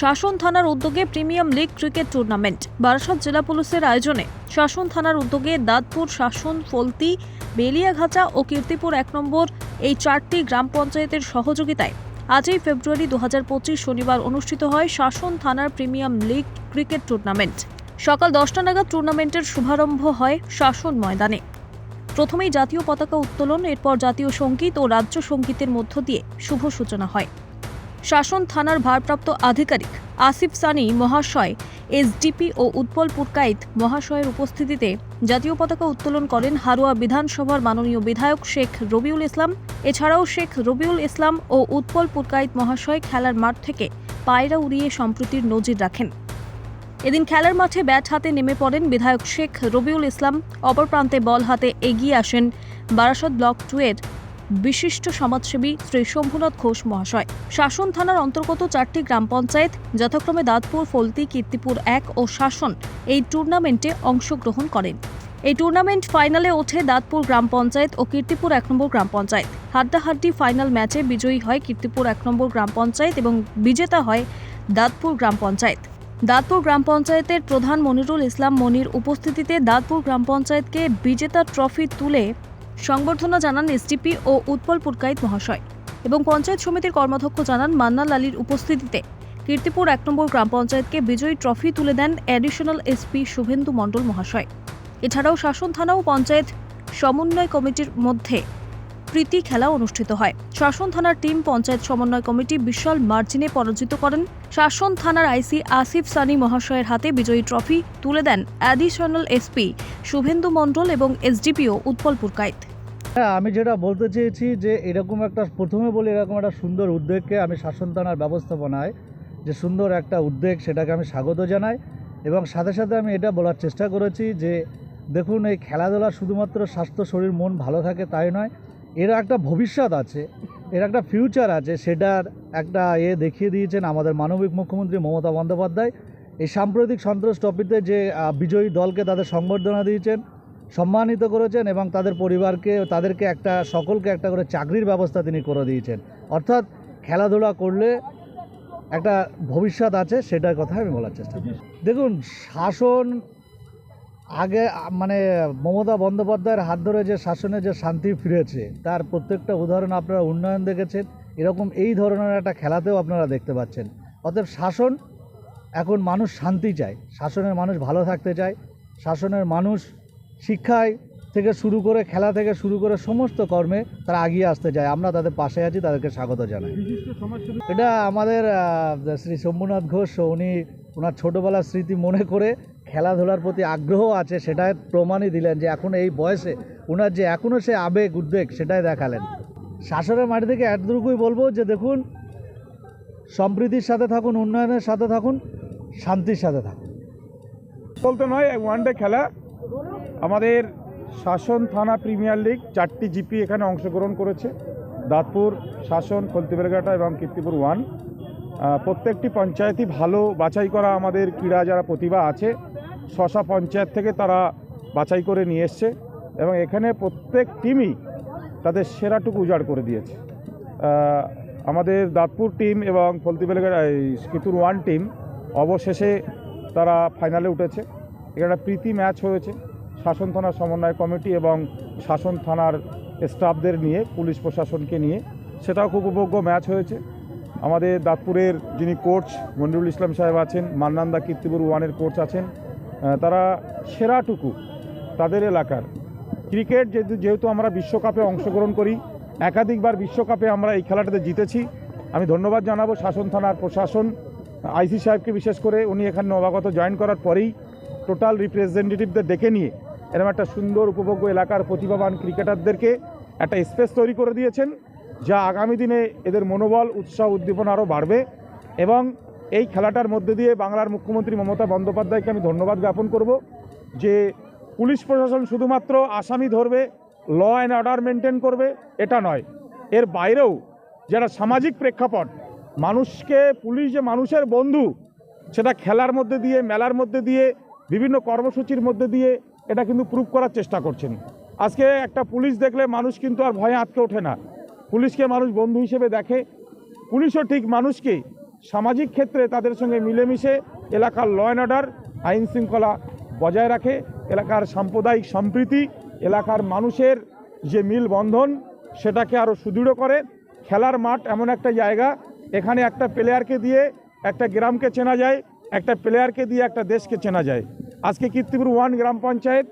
শাসন থানার উদ্যোগে premier league cricket tournament. Barasat জেলা পুলিশের আয়োজনে শাসন থানার উদ্যোগে দাঁতপুর শাসন, ফলতি, বেলিয়াঘাটা ও কীর্তিপুর এক নম্বর এই চারটি গ্রাম পঞ্চায়েতের সহযোগিতায় আজই ফেব্রুয়ারি দু হাজার পঁচিশ শনিবার অনুষ্ঠিত হয় শাসন থানার প্রিমিয়াম লিগ ক্রিকেট টুর্নামেন্ট। সকাল দশটা নাগাদ টুর্নামেন্টের শুভারম্ভ হয় শাসন ময়দানে। প্রথমেই জাতীয় পতাকা উত্তোলন, এরপর জাতীয় সংগীত ও রাজ্য সঙ্গীতের মধ্য দিয়ে শুভ সূচনা হয়। শাসন থানার ভারপ্রাপ্ত আধিকারিক আসিফ সানি মহাশয়, এসডিপি ও উৎপল পুরকাইত মহাশয়ের উপস্থিতিতে জাতীয় পতাকা উত্তোলন করেন হারোয়া বিধানসভার মাননীয় বিধায়ক শেখ রবিউল ইসলাম। এছাড়াও শেখ রবিউল ইসলাম ও উৎপল পুরকাইত মহাশয় খেলার মাঠ থেকে পায়রা উড়িয়ে সম্প্রতির নজির রাখেন। এদিন খেলার মাঠে ব্যাট হাতে নেমে পড়েন বিধায়ক শেখ রবিউল ইসলাম। অপর প্রান্তে বল হাতে এগিয়ে আসেন বারাসত ব্লক টু এর বিশিষ্ট সমাজসেবী শ্রী শম্ভুনাথ ঘোষ মহাশয়। শাসন থানার অন্তর্গত চারটি গ্রাম পঞ্চায়েত, যথাক্রমে দাঁতপুর, ফলতি, কীর্তিপুর এক ও শাসন এই টুর্নামেন্টে অংশগ্রহণ করেন। এই টুর্নামেন্ট ফাইনালে ওঠে দাঁতপুর গ্রাম পঞ্চায়েত ও কীর্তিপুর এক নম্বর গ্রাম পঞ্চায়েত। হাড্ডাহাড্ডি ফাইনাল ম্যাচে বিজয়ী হয় কীর্তিপুর এক নম্বর গ্রাম পঞ্চায়েত এবং বিজেতা হয় দাঁতপুর গ্রাম পঞ্চায়েত। দাঁতপুর গ্রাম পঞ্চায়েতের প্রধান মনিরুল ইসলাম মনির উপস্থিতিতে দাঁতপুর গ্রাম পঞ্চায়েতকে বিজেতা ট্রফি তুলে সংবর্ধনা জানান এসডিপি ও উৎপল পুরকাইত মহাশয় এবং পঞ্চায়েত সমিতির কর্মাধ্যক্ষ জানান মান্নাল আলীর উপস্থিতিতে কীর্তিপুর এক নম্বর গ্রাম পঞ্চায়েতকে বিজয়ী ট্রফি তুলে দেন অ্যাডিশনাল এসপি শুভেন্দু মণ্ডল মহাশয়। এছাড়াও শাসন থানা ও পঞ্চায়েত সমন্বয় কমিটির মধ্যে প্রীতি খেলা অনুষ্ঠিত হয়। শাসন থানার টিম পঞ্চায়েত সমন্বয় কমিটি বিশাল মার্জিনে পরাজিত করেন। শাসন থানার আইসি আসিফ সানি মহাশয়ের হাতে বিজয়ী ট্রফি তুলে দেন অ্যাডিশনাল এসপি শুভেন্দু মণ্ডল এবং এসডিপিও উৎপল পুরকাইত হ্যাঁ আমি যেটা বলতে চেয়েছি যে এরকম একটা, প্রথমে বলি এরকম একটা সুন্দর উদ্যোগকে আমি শাসন থানার ব্যবস্থাপনায় যে সুন্দর একটা উদ্যোগ সেটাকে আমি স্বাগত জানাই এবং সাথে সাথে আমি এটা বলার চেষ্টা করেছি যে দেখুন, এই খেলাধুলা শুধুমাত্র স্বাস্থ্য, শরীর, মন ভালো থাকে তাই নয় এর একটা ভবিষ্যৎ আছে, এর একটা ফিউচার আছে, সেটার একটা এ দেখিয়ে দিয়েছেন আমাদের মানবিক মুখ্যমন্ত্রী মমতা বন্দ্যোপাধ্যায়। এই সাম্প্রতিক সন্ত্রাস ট্রফিতে যে বিজয়ী দলকে তাদের সংবর্ধনা দিয়েছেন, সম্মানিত করেছেন এবং তাদের পরিবারকে, তাদেরকে একটা, সকলকে একটা করে চাকরির ব্যবস্থা তিনি করে দিয়েছেন। অর্থাৎ খেলাধুলা করলে একটা ভবিষ্যৎ আছে, সেটার কথা আমি বলার চেষ্টা করি দেখুন, শাসন আগে মানে মমতা বন্দ্যোপাধ্যায়ের হাত ধরে যে শাসনে যে শান্তি ফিরেছে, তার প্রত্যেকটা উদাহরণ আপনারা উন্নয়ন দেখেছেন। এরকম এই ধরনের একটা খেলাতেও আপনারা দেখতে পাচ্ছেন। অতএব শাসন, এখন মানুষ শান্তি চায়। শাসনের মানুষ ভালো থাকতে চায়। শাসনের মানুষ শিক্ষায় থেকে শুরু করে, খেলা থেকে শুরু করে সমস্ত কর্মে তারা এগিয়ে আসতে চায়। আমরা তাদের পাশে আছি, তাদেরকে স্বাগত জানাই। এটা আমাদের শ্রী শম্ভুনাথ ঘোষ, উনি ওনার ছোটোবেলার স্মৃতি মনে করে খেলাধুলার প্রতি আগ্রহ আছে সেটাই প্রমাণই দিলেন যে এখন এই বয়সে ওনার যে এখনও সে আবেগ, উদ্বেগ সেটাই দেখালেন। শাসনের মাটি থেকে এতটুকুই বলব যে দেখুন, সম্প্রীতির সাথে থাকুন, উন্নয়নের সাথে থাকুন, শান্তির সাথে থাকুন। বলতে নয় ওয়ানডে খেলা। আমাদের শাসন থানা প্রিমিয়ার লিগ চারটি জিপি এখানে অংশগ্রহণ করেছে। দাঁতপুর শাসন কলতিবেরঘাটা এবং কীর্তিপুর ওয়ান প্রত্যেকটি পঞ্চায়েতই ভালো বাছাই করা আমাদের ক্রীড়া যারা প্রতিভা আছে শশা পঞ্চায়েত থেকে তারা বাছাই করে নিয়ে এসছে এবং এখানে প্রত্যেক টিমই তাদের সেরাটুকু উজাড় করে দিয়েছে। আমাদের দাঁতপুর টিম এবং ফলতিবেলঘাটা কীর্তিপুর ওয়ান টিম অবশেষে তারা ফাইনালে উঠেছে। এখানে প্রীতি ম্যাচ হয়েছে। শাসন থানার সমন্বয় কমিটি এবং শাসন থানার স্টাফদের নিয়ে, পুলিশ প্রশাসনকে নিয়ে। সেটাও খুব উপভোগ্য ম্যাচ হয়েছে। আমাদের দাঁতপুরের যিনি কোচ মনিরুল ইসলাম সাহেব আছেন মান্নান্দা কীর্তিপুর ওয়ানের কোচ আছেন তারা সেরাটুকু তাদের এলাকার। ক্রিকেট যেহেতু যেহেতু আমরা বিশ্বকাপে অংশগ্রহণ করি, একাধিকবার বিশ্বকাপে আমরা এই খেলাটাতে জিতেছি। আমি ধন্যবাদ জানাব শাসন থানার প্রশাসন, আইসি সাহেবকে বিশেষ করে। উনি এখানে নবাগত জয়েন করার পরেই টোটাল রিপ্রেজেন্টেটিভদের ডেকে নিয়ে এরকম একটা সুন্দর, উপভোগ্য এলাকার প্রতিভাবান ক্রিকেটারদেরকে একটা স্পেস তৈরি করে দিয়েছেন, যা আগামী দিনে এদের মনোবল, উৎসাহ, উদ্দীপনা আরও বাড়বে এবং এই খেলাটার মধ্যে দিয়ে বাংলার মুখ্যমন্ত্রী মমতা বন্দ্যোপাধ্যায়কে আমি ধন্যবাদ জ্ঞাপন করব যে পুলিশ প্রশাসন শুধুমাত্র আসামি ধরবে ল অ্যান্ড অর্ডার মেনটেন করবে, এটা নয়। এর বাইরেও যারা সামাজিক প্রেক্ষাপট, মানুষকে পুলিশ যে মানুষের বন্ধু, সেটা খেলার মধ্যে দিয়ে, মেলার মধ্যে দিয়ে, বিভিন্ন কর্মসূচির মধ্যে দিয়ে, এটা কিন্তু প্রুভ করার চেষ্টা করছেন। আজকে একটা পুলিশ দেখলে মানুষ কিন্তু আর ভয়ে আটকে ওঠে না। পুলিশকে মানুষ বন্ধু হিসেবে দেখে। পুলিশও ঠিক মানুষকে সামাজিক ক্ষেত্রে তাদের সঙ্গে মিলেমিশে এলাকার ল অ্যান্ড অর্ডার আইন শৃঙ্খলা বজায় রাখে, এলাকার সাম্প্রদায়িক সম্প্রীতি, এলাকার মানুষের যে মিলবন্ধন, সেটাকে আরও সুদৃঢ় করে। খেলার মাঠ এমন একটা জায়গা, এখানে একটা প্লেয়ারকে দিয়ে একটা গ্রামকে চেনা যায়, একটা প্লেয়ারকে দিয়ে একটা দেশকে চেনা যায়। আজকে কীর্তিপুর ওয়ান গ্রাম পঞ্চায়েত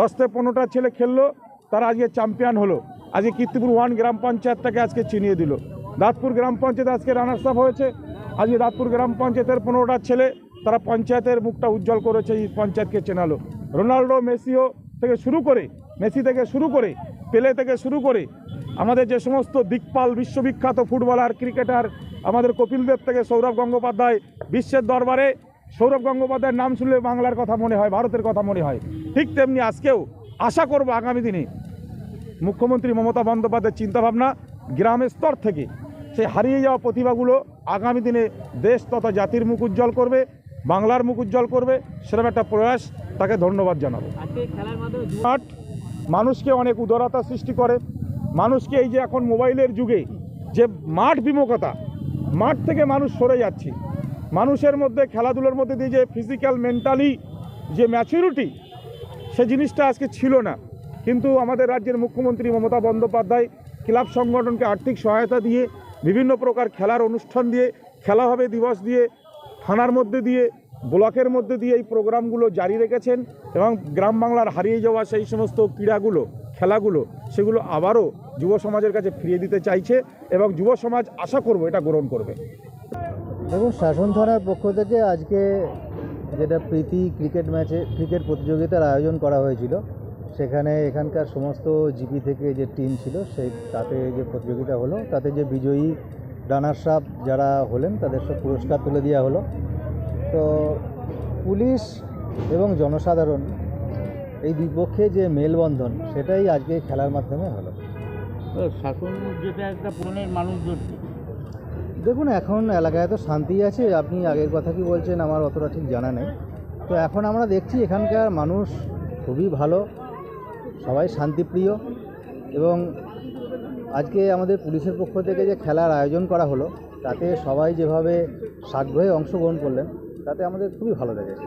দশ থেকে পনেরোটা ছেলে খেললো, তারা আজকে চ্যাম্পিয়ন হলো। আজকে কীর্তিপুর ওয়ান গ্রাম পঞ্চায়েতটাকে আজকে চিনিয়ে দিল। দাঁতপুর গ্রাম পঞ্চায়েত আজকে রানার্স আপ হয়েছে। আজকে রাতপুর গ্রাম পঞ্চায়েতের পনেরোটা ছেলে, তারা পঞ্চায়েতের মুখটা উজ্জ্বল করেছে, এই পঞ্চায়েতকে চেনালো। রোনাল্ডো, মেসিও থেকে শুরু করে, মেসি থেকে শুরু করে, পেলে থেকে শুরু করে, আমাদের যে সমস্ত দিকপাল, বিশ্ববিখ্যাত ফুটবলার, ক্রিকেটার, আমাদের কপিল দেব থেকে সৌরভ গঙ্গোপাধ্যায়, বিশ্বের দরবারে সৌরভ গঙ্গোপাধ্যায়ের নাম শুনলে বাংলার কথা মনে হয়, ভারতের কথা মনে হয়। ঠিক তেমনি আজকেও আশা করব আগামী দিনে মুখ্যমন্ত্রী মমতা বন্দ্যোপাধ্যায়ের চিন্তাভাবনা গ্রামের স্তর থেকে সেই হারিয়ে যাওয়া প্রতিভাগুলো আগামী দিনে দেশ তথা জাতির মুখ উজ্জ্বল করবে বাংলার মুখ উজ্জ্বল করবে সেরকম একটা প্রয়াস তাকে ধন্যবাদ জানাব। মাঠ মানুষকে অনেক উদারতা সৃষ্টি করে মানুষকে এই যে এখন মোবাইলের যুগে যে মাঠ বিমুখতা মাঠ থেকে মানুষ সরে যাচ্ছে মানুষের মধ্যে খেলাধুলোর মধ্যে দিয়ে যে ফিজিক্যাল মেন্টালি যে ম্যাচুরিটি সে জিনিসটা আজকে ছিল না। কিন্তু আমাদের রাজ্যের মুখ্যমন্ত্রী মমতা বন্দ্যোপাধ্যায় ক্লাব সংগঠনকে আর্থিক সহায়তা দিয়ে বিভিন্ন প্রকার খেলার অনুষ্ঠান দিয়ে, খেলা হবে দিবস দিয়ে, থানার মধ্যে দিয়ে, ব্লকের মধ্যে দিয়ে এই প্রোগ্রামগুলো জারি রেখেছেন এবং গ্রাম বাংলার হারিয়ে যাওয়া সেই সমস্ত ক্রীড়াগুলো, খেলাগুলো, সেগুলো আবারও যুব সমাজের কাছে ফিরিয়ে দিতে চাইছে এবং যুব সমাজ আশা করব এটা গ্রহণ করবে। দেখুন, শাসন থানার পক্ষ থেকে আজকে যেটা প্রীতি ক্রিকেট ম্যাচে, ক্রিকেট প্রতিযোগিতার আয়োজন করা হয়েছিল সেখানে এখানকার সমস্ত জিপি থেকে যে টিম ছিল সেই তাতে যে প্রতিযোগিতা হলো তাতে যে বিজয়ী রানার্স আপ যারা হলেন তাদের সব পুরস্কার তুলে দেওয়া হলো। তো পুলিশ এবং জনসাধারণ এই দুই পক্ষে যে মেলবন্ধন সেটাই আজকে খেলার মাধ্যমে হলো। শাসন যেটা একটা পুরনের মানুষ দেখুন এখন এলাকায় তো শান্তি আছে আপনি আগের কথা কি বলছেন আমার অতটা ঠিক জানা নেই। তো এখন আমরা দেখছি এখানকার মানুষ খুবই ভালো। সবাই শান্তিপ্রিয় এবং আজকে আমাদের পুলিশের পক্ষ থেকে যে খেলার আয়োজন করা হলো, তাতে সবাই যেভাবে সাগ্রহে অংশগ্রহণ করলেন, তাতে আমাদের খুবই ভালো লেগেছে।